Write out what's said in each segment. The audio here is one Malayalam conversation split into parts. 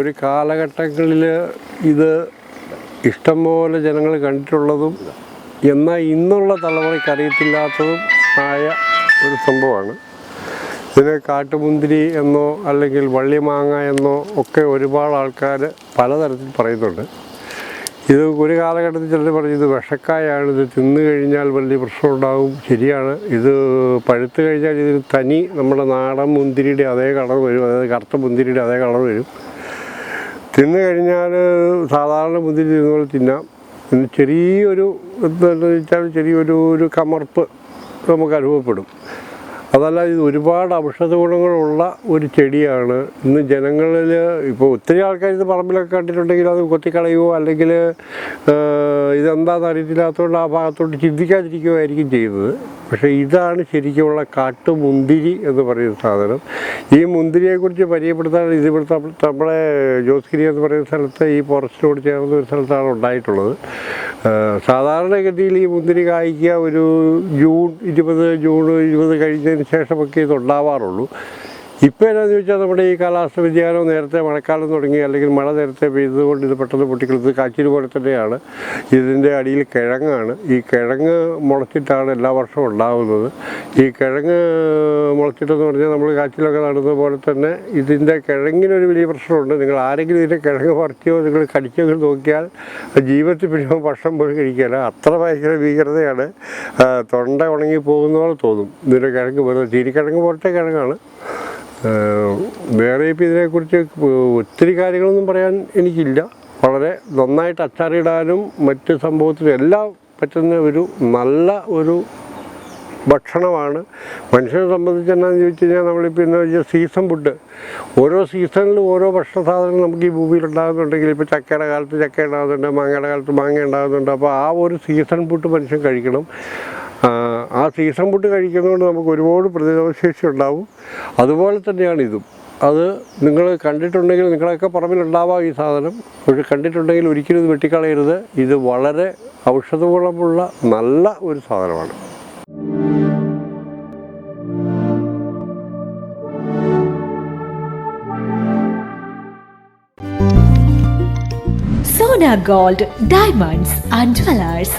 ഒരു കാലഘട്ടങ്ങളിൽ ഇത് ഇഷ്ടംപോലെ ജനങ്ങൾ കണ്ടിട്ടുള്ളതും എന്നാൽ ഇന്നുള്ള തലമുറയ്ക്ക് അറിയത്തില്ലാത്തതും ആയ ഒരു സംഭവമാണ്. ഇതിന് കാട്ടുമുന്തിരി എന്നോ അല്ലെങ്കിൽ വള്ളിമാങ്ങ എന്നോ ഒക്കെ ഒരുപാട് ആൾക്കാർ പലതരത്തിൽ പറയുന്നുണ്ട്. ഇത് ഒരു കാലഘട്ടത്തിൽ ചിലർ പറഞ്ഞു ഇത് വിഷക്കായാണ് ഇത് തിന്നു കഴിഞ്ഞാൽ വലിയ പ്രശ്നമുണ്ടാകും ശരിയാണ്. ഇത് പഴുത്ത് കഴിഞ്ഞാൽ ഇതിന് തനി നമ്മുടെ നാടൻ മുന്തിരിയുടെ അതേ കളർ വരും അതായത് കറുത്ത മുന്തിരിയുടെ അതേ കളർ വരും. തിന്നു കഴിഞ്ഞാൽ സാധാരണ മുന്തിരി തിന്നുന്ന പോലെ തിന്നാം. പിന്നെ ചെറിയൊരു എന്താണെന്ന് വെച്ചാൽ ചെറിയൊരു ഒരു കമർപ്പ് നമുക്ക് അനുഭവപ്പെടും. അതല്ല ഇത് ഒരുപാട് ഔഷധ ഗുണങ്ങളുള്ള ഒരു ചെടിയാണ്. ഇന്ന് ജനങ്ങളിൽ ഇപ്പോൾ ഒത്തിരി ആൾക്കാർ ഇത് പറമ്പിലൊക്കെ കണ്ടിട്ടുണ്ടെങ്കിൽ അത് കൊത്തിക്കളയുമോ അല്ലെങ്കിൽ ഇതെന്താണെന്ന് അറിയത്തില്ലാത്തതുകൊണ്ട് ആ ഭാഗത്തോട്ട് ചിന്തിക്കാതിരിക്കുകയായിരിക്കും ചെയ്യുന്നത്. പക്ഷേ ഇതാണ് ശരിക്കുമുള്ള കാട്ടുമുന്തിരി എന്ന് പറയുന്ന സാധനം. ഈ മുന്തിരിയെക്കുറിച്ച് പരിചയപ്പെടുത്താൻ ഇത് ഇവിടുത്തെ നമ്മുടെ ജോസ്ഗിരി എന്ന് പറയുന്ന സ്ഥലത്ത് ഈ ഫോറസ്റ്റിനോട് ചേർന്ന ഒരു സ്ഥലത്താണ് ഉണ്ടായിട്ടുള്ളത്. സാധാരണഗതിയിൽ ഈ മുന്തിരി കായ്ക്കുക ഒരു ജൂൺ ഇരുപത് ജൂൺ ഇരുപത് കഴിഞ്ഞതിന് ശേഷമൊക്കെ ഇത് ഉണ്ടാവാറുള്ളൂ ഇപ്പോൾ എന്നാന്ന് ചോദിച്ചാൽ നമ്മുടെ ഈ കാലാവസ്ഥ വ്യതിയാനം നേരത്തെ മഴക്കാലം തുടങ്ങി അല്ലെങ്കിൽ മഴ നേരത്തെ പെയ്തതുകൊണ്ട് ഇത് പെട്ടെന്ന് പൊട്ടിക്കളത്ത് കാച്ചിൽ പോലെ തന്നെയാണ്. ഇതിന്റെ അടിയിൽ കിഴങ്ങാണ്. ഈ കിഴങ്ങ് മുളച്ചിട്ടാണ് എല്ലാ വർഷവും ഉണ്ടാകുന്നത് ഈ കിഴങ്ങ് മുളച്ചിട്ടെന്ന് പറഞ്ഞാൽ നമ്മൾ കാച്ചിലൊക്കെ നടുന്ന പോലെ തന്നെ ഇതിന്റെ കിഴങ്ങിനൊരു വലിയ പ്രശ്നമുണ്ട്. നിങ്ങൾ ആരെങ്കിലും ഇതിന്റെ കിഴങ്ങ് പറിച്ചോ നിങ്ങൾ കടിച്ചോ നോക്കിയാൽ ജീവിതത്തിൽ പിന്നെ ഭക്ഷണം പോലും കഴിക്കാൻ അത്ര ഭയങ്കര ഭീകരതയാണ്. തൊണ്ട ഉണങ്ങി പോകുന്ന പോലെ തോന്നും. ഇതിന്റെ കിഴങ്ങ് പോലെ ചീനിക്കിഴങ്ങ് പോലത്തെ കിഴങ്ങാണ്. വേറെ ഇപ്പം ഇതിനെക്കുറിച്ച് ഒത്തിരി കാര്യങ്ങളൊന്നും പറയാൻ എനിക്കില്ല. വളരെ നന്നായിട്ട് അച്ചാറിടാനും മറ്റ് സംഭവത്തിനും എല്ലാം പറ്റുന്ന ഒരു നല്ല ഒരു ഭക്ഷണമാണ്. മനുഷ്യനെ സംബന്ധിച്ച് എന്നാന്ന് ചോദിച്ചു കഴിഞ്ഞാൽ നമ്മളിപ്പോൾ എന്താ വെച്ചാൽ സീസൺ ഫുഡ് ഓരോ സീസണിലും ഓരോ ഭക്ഷണ സാധനങ്ങൾ നമുക്ക് ഈ ഭൂമിയിൽ ഉണ്ടാകുന്നുണ്ടെങ്കിൽ ഇപ്പോൾ ചക്കയുടെ കാലത്ത് ചക്ക ഉണ്ടാകുന്നുണ്ട് മാങ്ങയുടെ കാലത്ത് മാങ്ങ ഉണ്ടാകുന്നുണ്ട്. അപ്പോൾ ആ ഒരു സീസൺ ഫുഡ് മനുഷ്യൻ കഴിക്കണം. ആ, സീസൺ ഫുഡ് കഴിക്കുന്നതുകൊണ്ട് നമുക്ക് ഒരുപാട് പ്രതിരോധശേഷി ഉണ്ടാവും. അതുപോലെ തന്നെയാണ് ഇതും. അത് നിങ്ങൾ കണ്ടിട്ടുണ്ടെങ്കിൽ നിങ്ങളൊക്കെ പറമ്പിലുണ്ടാവാം ഈ സാധനം. പക്ഷെ കണ്ടിട്ടുണ്ടെങ്കിൽ ഒരിക്കലും ഇത് വെട്ടിക്കളയരുത്. ഇത് വളരെ ഔഷധഗുണമുള്ള നല്ല ഒരു സാധനമാണ്. Sona gold diamonds Jewellers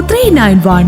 three nine one